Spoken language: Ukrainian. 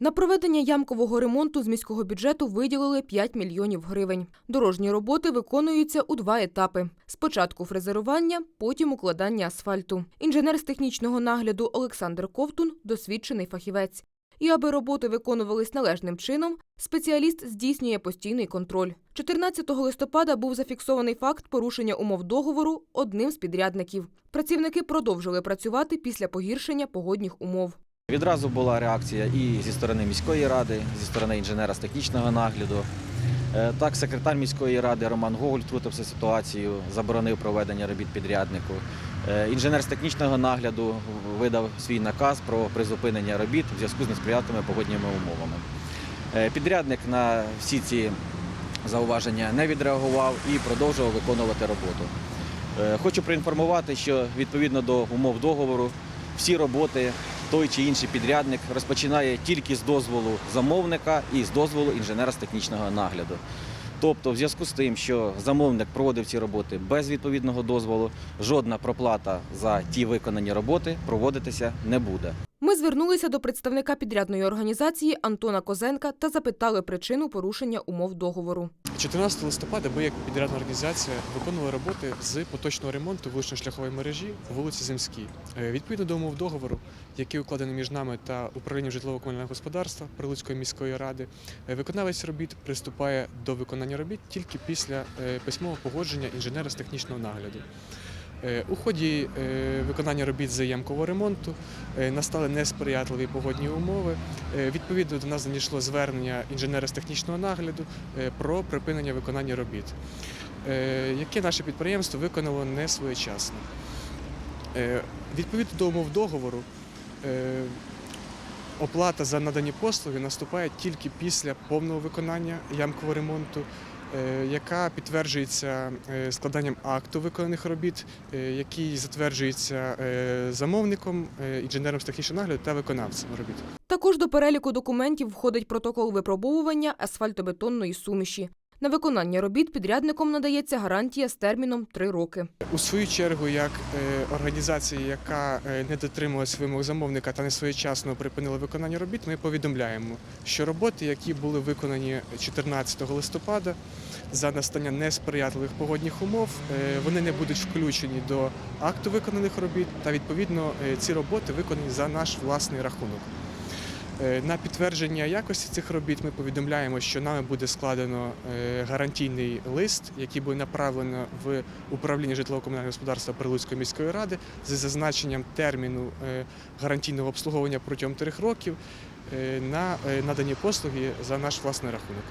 На проведення ямкового ремонту з міського бюджету виділили 5 мільйонів гривень. Дорожні роботи виконуються у два етапи: спочатку фрезерування, потім укладання асфальту. Інженер з технічного нагляду Олександр Ковтун досвідчений фахівець. І аби роботи виконувались належним чином, спеціаліст здійснює постійний контроль. 14 листопада був зафіксований факт порушення умов договору одним з підрядників. Працівники продовжили працювати після погіршення погодних умов. Відразу була реакція і зі сторони міської ради, зі сторони інженера з технічного нагляду. Е, Так, секретар міської ради Роман Гоголь втрутився ситуацію, заборонив проведення робіт підряднику. Е, Інженер з технічного нагляду видав свій наказ про призупинення робіт в зв'язку з несприятливими погодніми умовами. Е, Підрядник на всі ці зауваження не відреагував і продовжував виконувати роботу. Хочу проінформувати, що відповідно до умов договору всі роботи той чи інший підрядник розпочинає тільки з дозволу замовника і з дозволу інженера з технічного нагляду. Тобто, в зв'язку з тим, що замовник проводив ці роботи без відповідного дозволу, жодна проплата за ті виконані роботи проводитися не буде. Ми звернулися до представника підрядної організації Антона Козенка та запитали причину порушення умов договору. 14 листопада ми, як підрядна організація, виконували роботи з поточного ремонту вулично-шляхової мережі по вулиці Земській. Е, Відповідно до умов договору, який укладений між нами та управлінням житлово-комунального господарства Прилуцької міської ради, е, виконавець робіт приступає до виконання робіт тільки після е, письмового погодження інженера з технічного нагляду. Е, У ході е, виконання робіт з ямкового ремонту е, настали несприятливі погодні умови. Відповідно до нас надійшло звернення інженера з технічного нагляду про припинення виконання робіт, яке наше підприємство виконало не своєчасно. Відповідно до умов договору, оплата за надані послуги наступає тільки після повного виконання ямкового ремонту, яка підтверджується е, складанням акту виконаних робіт, е, який затверджується е, замовником, е, інженером з технічного нагляду та виконавцем робіт. Також до переліку документів входить протокол випробовування асфальтобетонної суміші. На виконання робіт підрядником надається гарантія з терміном 3 роки. У свою чергу, як е, організація, яка е, не дотримувалась вимог замовника та не своєчасно припинила виконання робіт, ми повідомляємо, що роботи, які були виконані 14 листопада за настання несприятливих погодних умов, е, вони не будуть включені до акту виконаних робіт, та відповідно ці роботи виконані за наш власний рахунок. Е, На підтвердження якості цих робіт ми повідомляємо, що нами буде складено е, гарантійний лист, який буде направлено в управління житлово-комунального господарства Прилуцької міської ради з зазначенням терміну е, гарантійного обслуговування протягом трьох років на надані послуги за наш власний рахунок.